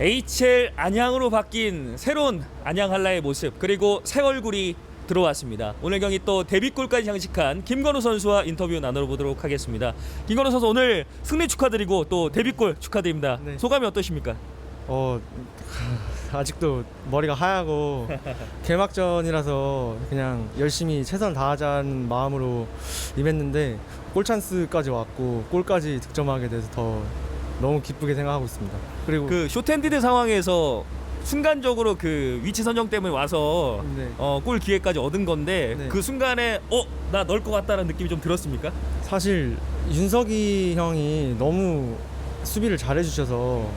HL 안양으로 바뀐 새로운 안양 한라의 모습 그리고 새 얼굴이 들어왔습니다. 오늘 경기 또 데뷔골까지 장식한 김건우 선수와 인터뷰 나눠보도록 하겠습니다. 김건우 선수 오늘 승리 축하드리고 또 데뷔골 축하드립니다. 네. 소감이 어떠십니까? 어 아직도 머리가 하얗고 개막전이라서 그냥 열심히 최선 다하자는 마음으로 임했는데 골 찬스까지 왔고 골까지 득점하게 돼서 더 너무 기쁘게 생각하고 있습니다. 그리고 그 쇼텐디드 상황에서 순간적으로 그 위치 선정 때문에 와서 네. 어, 골 기회까지 얻은 건데 네. 그 순간에 어나 넣을 것 같다는 느낌이 좀 들었습니까? 사실 윤석이 형이 너무 수비를 잘해 주셔서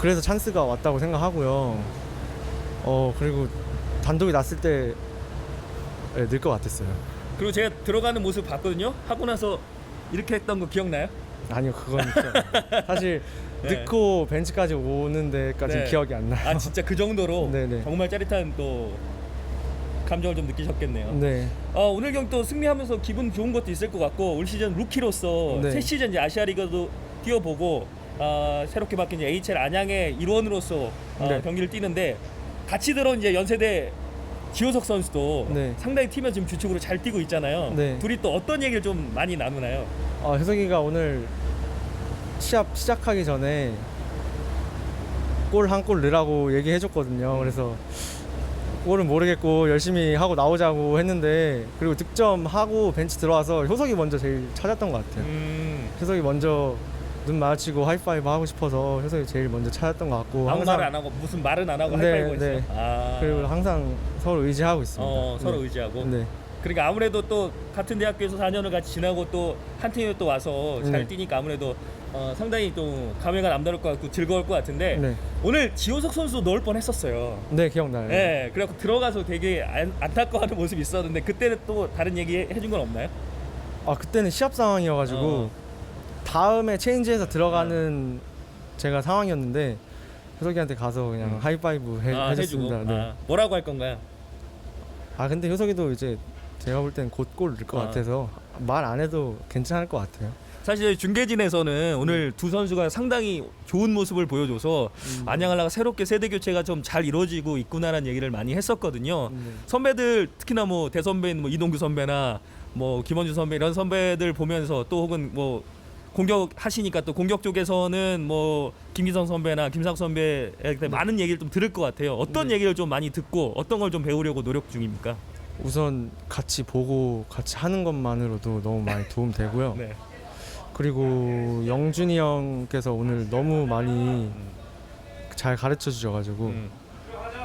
그래서 찬스가 왔다고 생각하고요. 어 그리고 단독이 났을 때 네, 넣을 것 같았어요. 그리고 제가 들어가는 모습 봤거든요. 하고 나서 이렇게 했던 거 기억나요? 아니요 그건 진짜 사실 네. 넣고 벤치까지 오는 데까지 네. 기억이 안 나요. 아 진짜 그 정도로 네네. 정말 짜릿한 또 감정을 좀 느끼셨겠네요. 네, 어, 오늘 경기 또 승리하면서 기분 좋은 것도 있을 것 같고 올 시즌 루키로서 네. 새 시즌 이제 아시아 리그도 뛰어보고 어, 새롭게 바뀐 이제 HL 안양의 일원으로서 어, 네. 경기를 뛰는데 같이 들어온 이제 연세대 지호석 선수도 네. 상당히 팀에 지금 주축으로 잘 뛰고 있잖아요. 네. 둘이 또 어떤 얘기를 좀 많이 나누나요? 아, 효석이가 오늘 시합 시작하기 전에 골 한 골 넣으라고 얘기해줬거든요. 그래서 골은 모르겠고 열심히 하고 나오자고 했는데 그리고 득점하고 벤치 들어와서 효석이 먼저 제일 찾았던 것 같아요. 음, 효석이 먼저 눈 마주치고 하이파이브 하고 싶어서 효석이 제일 먼저 찾았던 것 같고 아무 말안 하고 무슨 말은 안 하고 네, 하이파이브. 네. 아, 그리고 항상 서로 의지하고 있습니다. 어, 서로 네. 의지하고. 네. 그러니까 아무래도 또 같은 대학교에서 4년을 같이 지나고 또 한 팀에 또 와서 잘 네. 뛰니까 아무래도 어, 상당히 또 감회가 남다를 것 같고 즐거울 것 같은데 네. 오늘 지호석 선수 넣을 뻔했었어요. 네, 기억나요. 네, 그래갖고 들어가서 되게 안, 안타까워하는 모습이 있었는데 그때는 또 다른 얘기 해준 건 없나요? 아 그때는 시합 상황이어가지고 어. 다음에 체인지해서 들어가는 제가 상황이었는데 효석이한테 가서 그냥 음. 하이파이브 해, 아, 해줬습니다. 해주고 네. 아, 뭐라고 할 건가요? 아 근데 효석이도 이제 제가 볼 땐 곧골 넣을 것 아. 같아서 말 안 해도 괜찮을 것 같아요. 사실 중계진에서는 오늘 두 선수가 상당히 좋은 모습을 보여줘서 음. 안양할라가 새롭게 세대 교체가 좀 잘 이루어지고 있구나라는 얘기를 많이 했었거든요. 네. 선배들 특히나 뭐 대선배인 뭐 이동규 선배나 뭐 김원준 선배 이런 선배들 보면서 또 혹은 뭐 공격 하시니까 또 공격 쪽에서는 뭐 김기성 선배나 김상 선배에 대해 많은 얘기를 좀 들을 것 같아요. 어떤 네. 얘기를 좀 많이 듣고 어떤 걸 좀 배우려고 노력 중입니까? 우선 같이 보고 같이 하는 것만으로도 너무 많이 도움 되고요. 네. 그리고 영준이 형께서 오늘 너무 많이 잘 가르쳐 주셔가지고 음.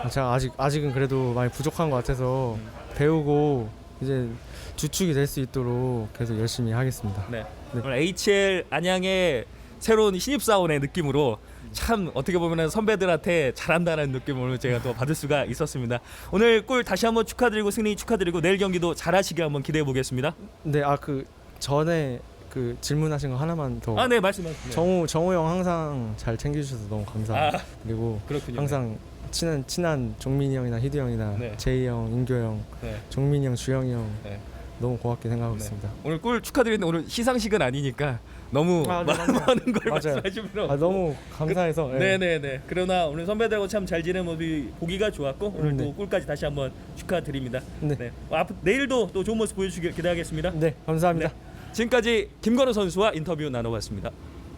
제가 아직 아직은 그래도 많이 부족한 것 같아서 배우고 이제 주축이 될 수 있도록 계속 열심히 하겠습니다. 네. 네. 오늘 HL 안양의 새로운 신입 사원의 느낌으로 참 어떻게 보면 선배들한테 잘한다는 느낌을 제가 또 받을 수가 있었습니다. 오늘 골 다시 한번 축하드리고 승리 축하드리고 내일 경기도 잘하시길 한번 기대해 보겠습니다. 네, 아 그 전에 그 질문하신 거 하나만 더. 아, 네, 말씀하세요. 정우 정우 형 항상 잘 챙겨주셔서 너무 감사하고 아, 그리고 그렇군요. 항상 친한 친한 종민이 형이나 희두 형이나 네. 제이 형, 인교 형, 네. 종민이 형, 주영이 형 네. 너무 고맙게 생각하고 네. 있습니다. 오늘 골 축하드리는데 오늘 시상식은 아니니까 너무 아, 네, 많은 맞아요. 많은 걸 맞아요. 말씀하시면 아 너무 감사해서. 예. 네네네. 그러나 오늘 선배들하고 참 잘 지내는 모습이 보기가 좋았고 오늘도 네. 골까지 다시 한번 축하드립니다. 네. 네. 어, 앞 내일도 또 좋은 모습 보여주길 기대하겠습니다. 네, 감사합니다. 네. 지금까지 김건우 선수와 인터뷰 나눠봤습니다.